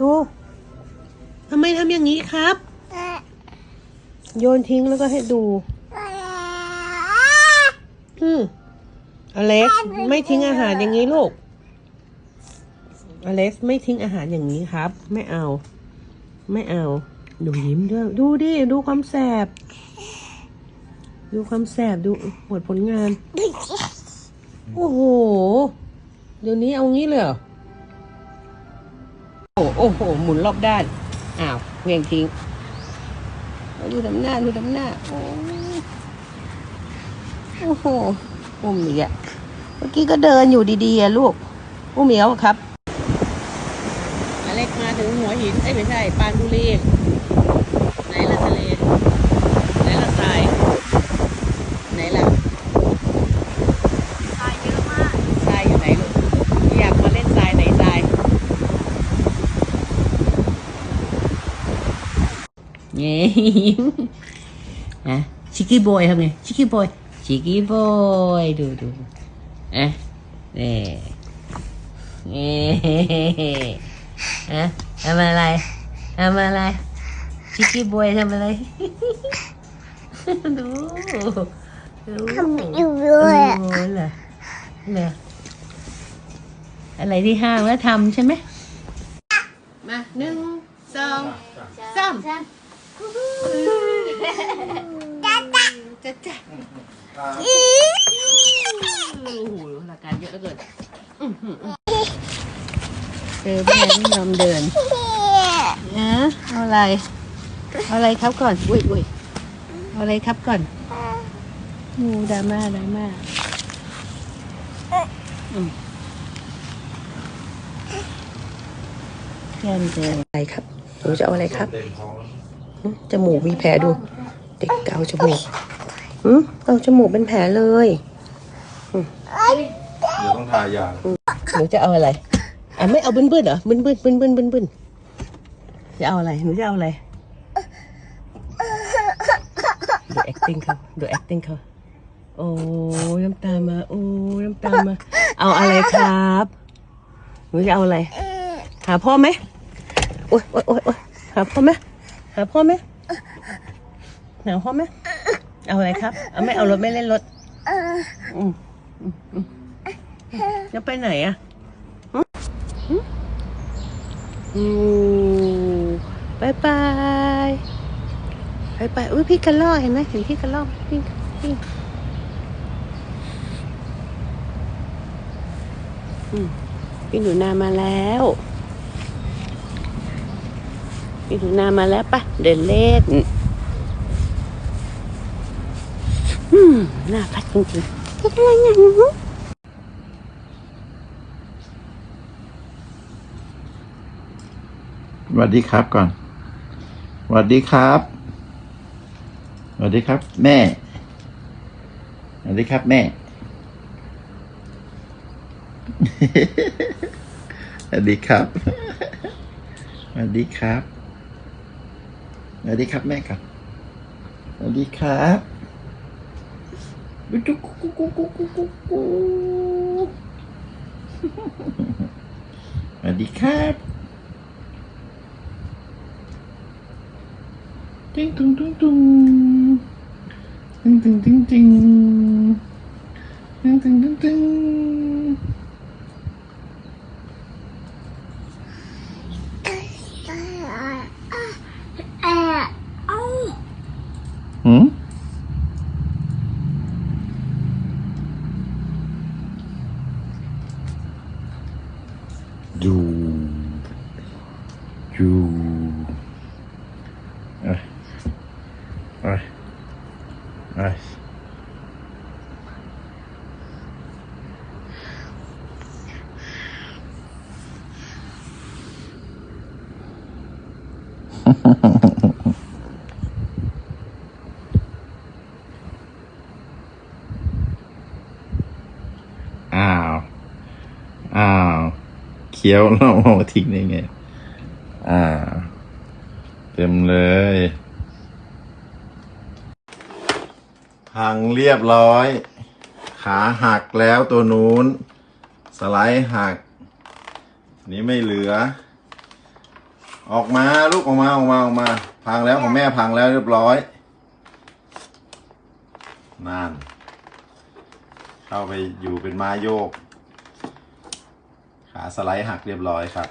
ดูทำไมทำอย่างนี้ครับ โยนทิ้งแล้วก็ให้ดูอืมอเล็กไม่ทิ้งอาหารอย่างนี้ลูก อเล็กไม่ทิ้งอาหารอย่างนี้ครับ ไม่เอา ไม่เอา ดูยิ้มด้วย ดูดิ ดูความแสบ ดูความแสบ ดูหมดผลงาน โอ้โห เดี๋ยวนี้เอางี้เลยเหรอ โอ้โห หมุนรอบด้าน อ้าวเวียงทิ้ง ดูทำหน้า ดูทำหน้า โอ้โอ้โห อุ้มอีกอะเมื่อกี้ก็เดินอยู่ดีๆลูก อุ้มเหมียวครับอเล็กมาถึงหัวหิน เอ้ยไม่ใช่ ปานบุรีไหนล่ะทะเล ไหนล่ะทราย ไหนล่ะ ทรายเยอะมาก ทรายอยู่ไหนลูก อยากมาเล่นทรายไหนทราย เย้ฮะชิคกี้บอยทำไงชิคกี้บอยชิคกี้บอยดูดูอะเน่เน่ฮะทำอะไรทำอะไรชิคกี้บอยทำอะไรดูดูทำอยู่ด้วยอะเหรอเหรออะไรที่ห้างแล้วทำใช่ไหมมาหนึ่งสองสาม จ้าจ้าโอ้โหหลักการเยอะเหลือเกินอื้อหือเจอพี่แอนไม่ยอมเดินนะเอาอะไร เอาอะไรครับก่อน อุ้ยอุ้ยเอาอะไรครับก่อนงูดราม่าดราม่าอืมแก้มเจออะไรครับหนูจะเอาอะไรครับหึ จมูกมีแผลดู เด็กเกาจมูกอืมเอาจมูกเป็นแผลเลยเดี๋ยวต้องทายาหนูจะเอาอะไรอะไม่เอาบึ้นบึ้นๆเหรอบึ้นบึ้นบึ้นบึ้นบึ้นบึ้นจะเอาอะไรหนูจะเอาอะไรดู acting เขาดู acting เขาโอ้ยน้ำตามาโอ้ยน้ำตามา เอาอะไรครับหนูจะเอาอะไรหาพ่อไหมโอ๊ยโอ๊ยโอ๊ยโอ๊ยหาพ่อไหมหาพ่อไหมหาพ่อไหมเอาอะไรครับ เอาไม่เอารถไม่เล่นรถอืมอืมอืมจะไปไหนอะหึหึอืมบายบายบายบายอุ้ยพี่กระลอกเห็นไหมเห็นพี่กระลอกพี่พี่อืมพี่หนูนามาแล้ว พี่หนูนามาแล้วปะเดินเล่นอืมน่าพักจริงๆพี่กระลอกอย่างนี้สวัสดีครับก่อนสวัสดีครับสวัสดีครับ แม่สวัสดีครับ แม่ สวัสดีครับ สวัสดีครับส วัสดีครับแม่ครับสวัสดีครับดูจุกกุกกุกกุกกุกกุกกสวัสดีครับติ้งตุงตุงตุงติ้งติงติงติงติ้งติงติงติง อ้าว อ้าว เคี้ยวแล้วเอาทิ้งได้ไง อ่า เต็มเลย พังเรียบร้อย ขาหักแล้วตัวนู้น สไลด์หัก นี่ไม่เหลือ ออกมาลูกออกมาออกมาออกมา พังแล้วของแม่พังแล้วเรียบร้อยนั่นเข้าไปอยู่เป็นม้าโยก ขาสไลด์หักเรียบร้อยครับ